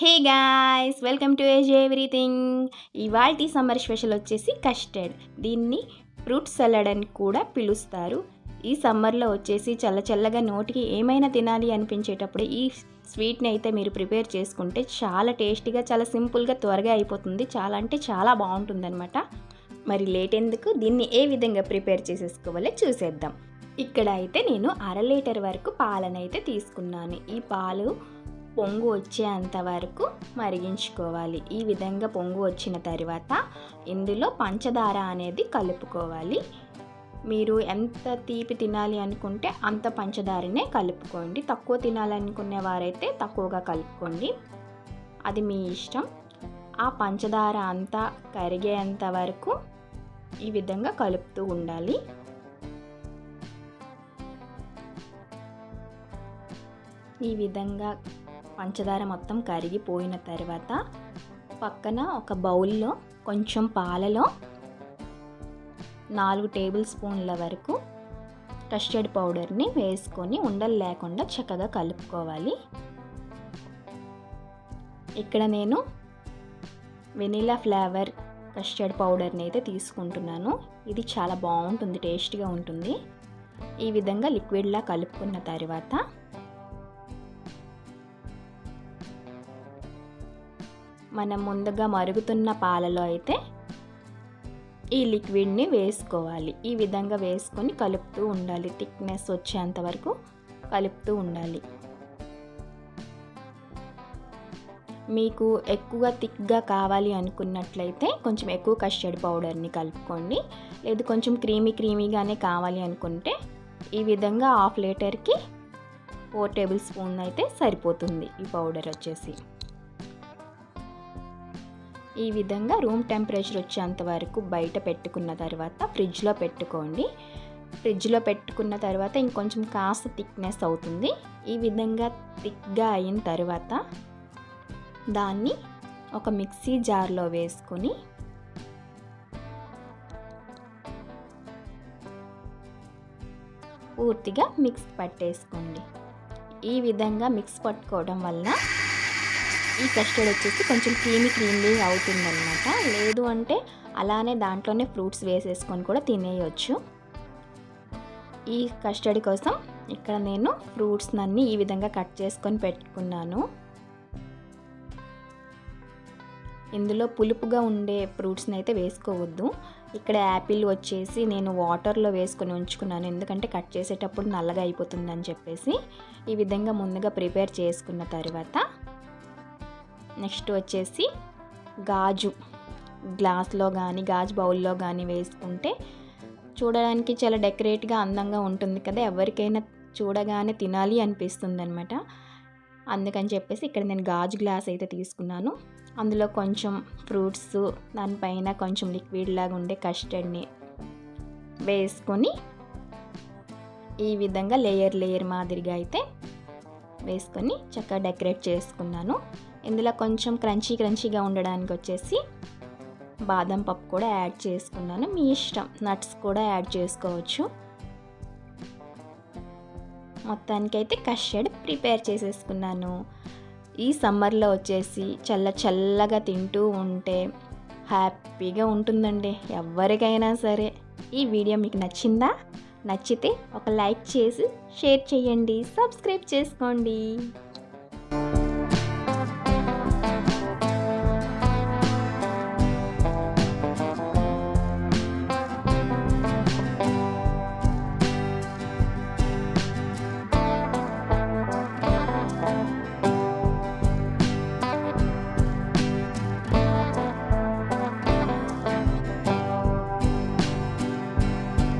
Hey guys welcome to age everything. ఇవాల్టి summer special వచ్చేసి custard. దీన్ని ఫ్రూట్ సలాడ్ అని కూడా పిలుస్తారు. ఈ సమ్మర్లో వచ్చేసి చల్ల చల్లగా నోటికి ఏమైనా తినాలి అనిపించేటప్పుడు ఈ స్వీట్ని అయితే మీరు ప్రిపేర్ చేసుకుంటే చాలా టేస్టీగా చాలా సింపుల్గా త్వరగా అయిపోతుంది. చాలా అంటే చాలా బాగుంటుందన్నమాట. మరి లేట్ ఎందుకు? దీన్ని ఏ విధంగా ప్రిపేర్ చేసేసుకోవాలో చూసేద్దాం. ఇక్కడ అయితే నేను అర లీటర్ వరకు పాలనైతే తీసుకున్నాను. ఈ పాలు పొంగు వచ్చేంత వరకు మరిగించుకోవాలి. ఈ విధంగా పొంగు వచ్చిన తర్వాత ఇందులో పంచదార అనేది కలుపుకోవాలి. మీరు ఎంత తీపి తినాలి అనుకుంటే అంత పంచదారనే కలుపుకోండి. తక్కువ తినాలనుకునే వారైతే తక్కువగా కలుపుకోండి. అది మీ ఇష్టం. ఆ పంచదార అంతా కరిగేంత వరకు ఈ విధంగా కలుపుతూ ఉండాలి. ఈ విధంగా పంచదార మొత్తం కరిగిపోయిన తర్వాత పక్కన ఒక బౌల్లో కొంచెం పాలలో నాలుగు టేబుల్ స్పూన్ల వరకు కస్టర్డ్ పౌడర్ని వేసుకొని ఉండలు లేకుండా చక్కగా కలుపుకోవాలి. ఇక్కడ నేను వెనీలా ఫ్లేవర్ కస్టర్డ్ పౌడర్ని అయితే తీసుకుంటున్నాను. ఇది చాలా బాగుంటుంది టేస్ట్గా ఉంటుంది. ఈ విధంగా లిక్విడ్లా కలుపుకున్న తర్వాత మనం ముందుగా మరుగుతున్న పాలలో అయితే ఈ లిక్విడ్ని వేసుకోవాలి. ఈ విధంగా వేసుకొని కలుపుతూ ఉండాలి. థిక్నెస్ వచ్చేంత వరకు కలుపుతూ ఉండాలి. మీకు ఎక్కువ థిక్గా కావాలి అనుకున్నట్లయితే కొంచెం ఎక్కువ కస్టర్డ్ పౌడర్ని కలుపుకోండి. లేదు కొంచెం క్రీమీ క్రీమీగానే కావాలి అనుకుంటే ఈ విధంగా హాఫ్ లీటర్కి ఫోర్ టేబుల్ స్పూన్ అయితే సరిపోతుంది ఈ పౌడర్ వచ్చేసి. ఈ విధంగా రూమ్ టెంపరేచర్ వచ్చేంత వరకు బయట పెట్టుకున్న తర్వాత ఫ్రిడ్జ్లో పెట్టుకోండి. ఫ్రిడ్జ్లో పెట్టుకున్న తర్వాత ఇంకొంచెం కాస్త థిక్నెస్ అవుతుంది. ఈ విధంగా థిక్గా అయిన తర్వాత దాన్ని ఒక మిక్సీ జార్లో వేసుకొని పూర్తిగా మిక్స్ పట్టేసుకోండి. ఈ విధంగా మిక్స్ పట్టుకోవడం వల్ల ఈ కస్టర్డ్ వచ్చేసి కొంచెం క్రీమీ క్రీమీ అవుతుందన్నమాట. లేదు అంటే అలానే దాంట్లోనే ఫ్రూట్స్ వేసేసుకొని కూడా తినేయచ్చు. ఈ కస్టర్డ్ కోసం ఇక్కడ నేను ఫ్రూట్స్ అన్నీ ఈ విధంగా కట్ చేసుకొని పెట్టుకున్నాను. ఇందులో పులుపుగా ఉండే ఫ్రూట్స్ని అయితే వేసుకోవద్దు. ఇక్కడ యాపిల్ వచ్చేసి నేను వాటర్లో వేసుకొని ఉంచుకున్నాను. ఎందుకంటే కట్ చేసేటప్పుడు నల్లగా అయిపోతుందని చెప్పేసి ఈ విధంగా ముందుగా ప్రిపేర్ చేసుకున్న తర్వాత నెక్స్ట్ వచ్చేసి గాజు. గ్లాస్లో కానీ గాజు బౌల్లో కానీ వేసుకుంటే చూడడానికి చాలా డెకరేట్గా అందంగా ఉంటుంది కదా. ఎవరికైనా చూడగానే తినాలి అనిపిస్తుంది అనమాట అందుకని చెప్పేసి ఇక్కడ నేను గాజు గ్లాస్ అయితే తీసుకున్నాను. అందులో కొంచెం ఫ్రూట్స్ దానిపైన కొంచెం లిక్విడ్ లాగా ఉండే కస్టర్డ్ని వేసుకొని ఈ విధంగా లేయర్ లేయర్ మాదిరిగా అయితే వేసుకొని చక్కగా డెకరేట్ చేసుకున్నాను. ఇందులో కొంచెం క్రంచీ క్రంచీగా ఉండడానికి వచ్చేసి బాదం పప్పు కూడా యాడ్ చేసుకున్నాను. మీ ఇష్టం. నట్స్ కూడా యాడ్ చేసుకోవచ్చు. మొత్తానికైతే కస్టర్డ్ ప్రిపేర్ చేసేసుకున్నాను. ఈ సమ్మర్లో వచ్చేసి చల్ల చల్లగా తింటూ ఉంటే హ్యాపీగా ఉంటుందండి. ఎవరికైనా సరే. ఈ వీడియో మీకు నచ్చిందా? నచ్చితే ఒక లైక్ చేసి షేర్ చేయండి. సబ్స్క్రైబ్ చేసుకోండి.